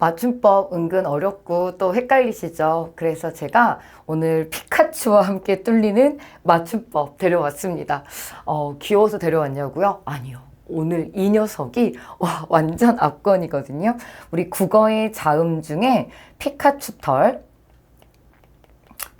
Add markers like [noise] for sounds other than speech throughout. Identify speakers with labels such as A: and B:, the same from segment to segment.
A: 맞춤법 은근 어렵고 또 헷갈리시죠? 그래서 제가 오늘 피카츄와 함께 뚫리는 맞춤법 데려왔습니다. 어, 귀여워서 데려왔냐고요? 아니요. 오늘 이 녀석이 와, 완전 압권이거든요. 우리 국어의 자음 중에 피카츄 털,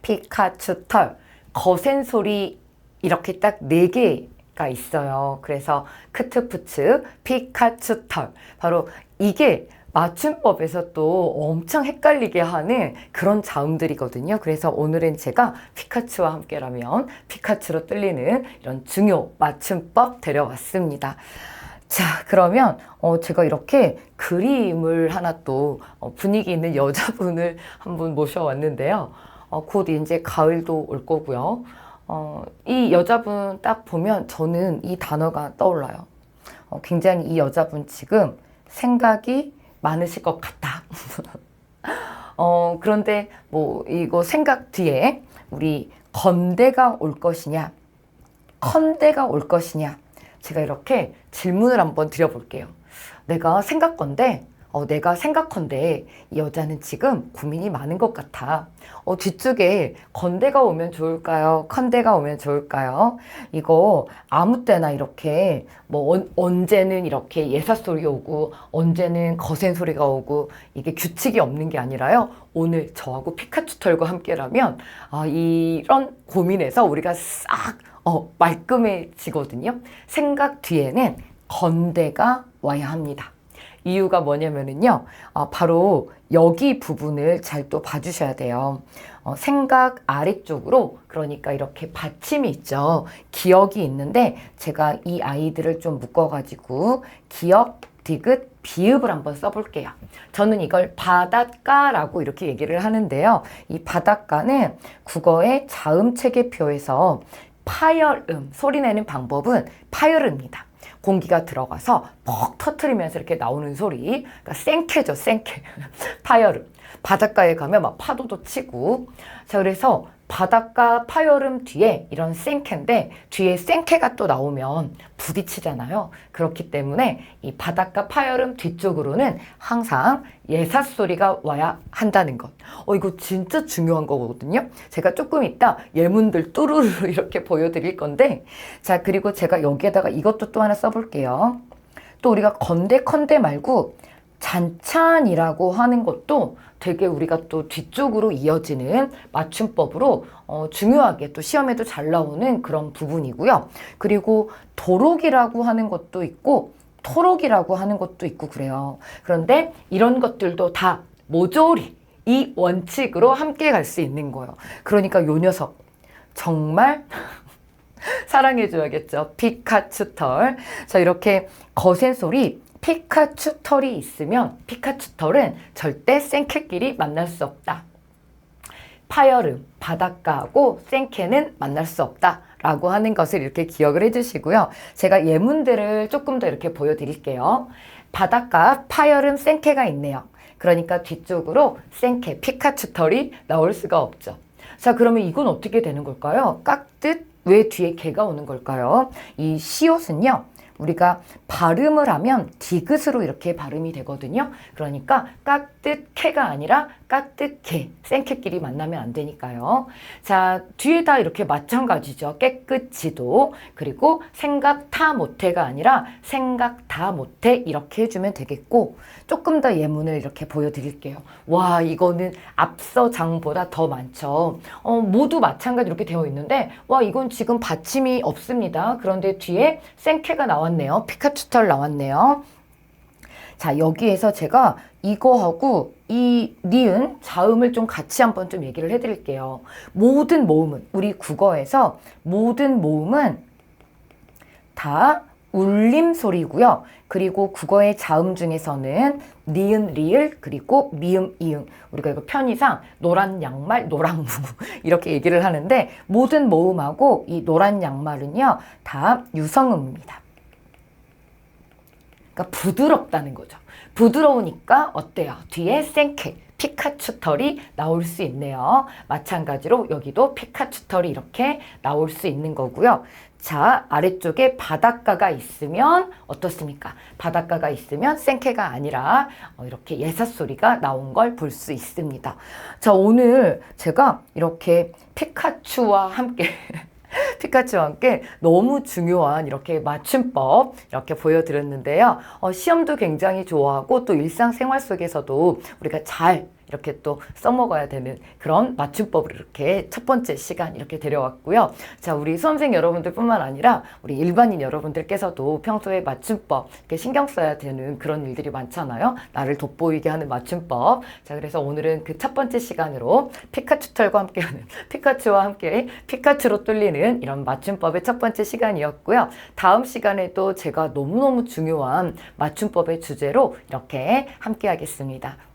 A: 피카츄 털, 거센 소리 이렇게 딱 네 개 가 있어요. 그래서 크트푸츠, 피카츄 털. 바로 이게 맞춤법에서 또 엄청 헷갈리게 하는 그런 자음들이거든요. 그래서 오늘은 제가 피카츄와 함께라면 피카츄로 뚫리는 이런 중요 맞춤법 데려왔습니다. 자, 그러면 어, 제가 이렇게 그림을 하나 또 어, 분위기 있는 여자분을 [laughs] 한 분 모셔왔는데요. 어, 곧 이제 가을도 올 거고요. 어, 이 여자분 딱 보면 저는 이 단어가 떠올라요. 어, 굉장히 이 여자분 지금 생각이 많으실 것 같다. [laughs] 어, 그런데 뭐 이거 생각 뒤에 우리 건대가 올 것이냐, 컨대가 올 것이냐, 제가 이렇게 질문을 한번 드려볼게요. 내가 생각건데, 어, 내가 생각건데 이 여자는 지금 고민이 많은 것 같아. 어, 뒤쪽에 건대가 오면 좋을까요? 컨대가 오면 좋을까요? 이거 아무 때나 이렇게 뭐 언, 언제는 이렇게 예사 소리 오고 언제는 거센 소리가 오고 이게 규칙이 없는 게 아니라요. 오늘 저하고 피카츄 털과 함께라면 아, 이런 고민에서 우리가 싹 어, 말끔해지거든요. 생각 뒤에는 건대가 와야 합니다. 이유가 뭐냐면은요, 어, 바로 여기 부분을 잘 또 봐주셔야 돼요. 어, 생각 아래쪽으로, 그러니까 이렇게 받침이 있죠. 기억이 있는데, 제가 이 아이들을 좀 묶어가지고, 기억, 디귿, 비읍을 한번 써볼게요. 저는 이걸 바닷가라고 이렇게 얘기를 하는데요. 이 바닷가는 국어의 자음 체계표에서 파열음, 소리 내는 방법은 파열음입니다. 공기가 들어가서 퍽 터트리면서 이렇게 나오는 소리. 그러니까 생캐죠, 생캐. [laughs] 파열음. 바닷가에 가면 막 파도도 치고. 자, 그래서 바닷가 파열음 뒤에 이런 생캐인데 뒤에 생캐가 또 나오면 부딪히잖아요. 그렇기 때문에 이 바닷가 파열음 뒤쪽으로는 항상 예사 소리가 와야 한다는 것. 어, 이거 진짜 중요한 거거든요. 제가 조금 이따 예문들 뚜루루 [laughs] 이렇게 보여드릴 건데 자, 그리고 제가 여기에다가 이것도 또 하나 써볼게요. 또 우리가 건대 컨대 말고 잔찬이라고 하는 것도 되게 우리가 또 뒤쪽으로 이어지는 맞춤법으로 어, 중요하게 또 시험에도 잘 나오는 그런 부분이고요. 그리고 도록이라고 하는 것도 있고 토록이라고 하는 것도 있고 그래요. 그런데 이런 것들도 다 모조리 이 원칙으로 함께 갈 수 있는 거예요. 그러니까 요 녀석 정말 사랑해줘야겠죠. 피카츄 털. 자, 이렇게 거센 소리 피카츄 털이 있으면 피카츄 털은 절대 생캐끼리 만날 수 없다. 파열음, 바닷가하고 생캐는 만날 수 없다. 라고 하는 것을 이렇게 기억을 해주시고요. 제가 예문들을 조금 더 이렇게 보여드릴게요. 바닷가, 파열음, 생캐가 있네요. 그러니까 뒤쪽으로 생캐, 피카츄 털이 나올 수가 없죠. 자, 그러면 이건 어떻게 되는 걸까요? 깍듯 왜 뒤에 개가 오는 걸까요? 이 시옷은요. 우리가 발음을 하면 디귿으로 이렇게 발음이 되거든요. 그러니까 깍 듯캐가 아니라 깍듯캐, 생캐끼리 만나면 안 되니까요. 자, 뒤에다 이렇게 마찬가지죠. 깨끗이도. 그리고 생각 타 못해가 아니라 생각 다 못해 이렇게 해주면 되겠고 조금 더 예문을 이렇게 보여드릴게요. 와, 이거는 앞서 장보다 더 많죠. 어, 모두 마찬가지 이렇게 되어 있는데 와, 이건 지금 받침이 없습니다. 그런데 뒤에 생캐가 나왔네요. 피카츄 털 나왔네요. 자, 여기에서 제가 이거하고 이 니은 자음을 좀 같이 한번 좀 얘기를 해드릴게요. 모든 모음은 우리 국어에서 모든 모음은 다 울림 소리고요. 그리고 국어의 자음 중에서는 니은, 리을, 그리고 미음, 이응. 우리가 이거 편의상 노란 양말, 노랑무 [laughs] 이렇게 얘기를 하는데 모든 모음하고 이 노란 양말은요 다 유성음입니다. 그러니까 부드럽다는 거죠. 부드러우니까 어때요? 뒤에 생캐, 피카츄 털이 나올 수 있네요. 마찬가지로 여기도 피카츄 털이 이렇게 나올 수 있는 거고요. 자, 아래쪽에 바닷가가 있으면 어떻습니까? 바닷가가 있으면 생케가 아니라 어, 이렇게 예사 소리가 나온 걸 볼 수 있습니다. 자, 오늘 제가 이렇게 피카츄와 함께 [laughs] 피카츄와 함께 너무 중요한 이렇게 맞춤법 이렇게 보여드렸는데요. 어, 시험도 굉장히 좋아하고 또 일상생활 속에서도 우리가 잘 이렇게 또 써먹어야 되는 그런 맞춤법을 이렇게 첫 번째 시간 이렇게 데려왔고요. 자, 우리 수험생 여러분들 뿐만 아니라 우리 일반인 여러분들께서도 평소에 맞춤법 이렇게 신경 써야 되는 그런 일들이 많잖아요. 나를 돋보이게 하는 맞춤법. 자, 그래서 오늘은 그 첫 번째 시간으로 피카츄 털과 함께하는 [laughs] 피카츄와 함께 피카츄로 뚫리는 이런 맞춤법의 첫 번째 시간이었고요. 다음 시간에도 제가 너무너무 중요한 맞춤법의 주제로 이렇게 함께 하겠습니다.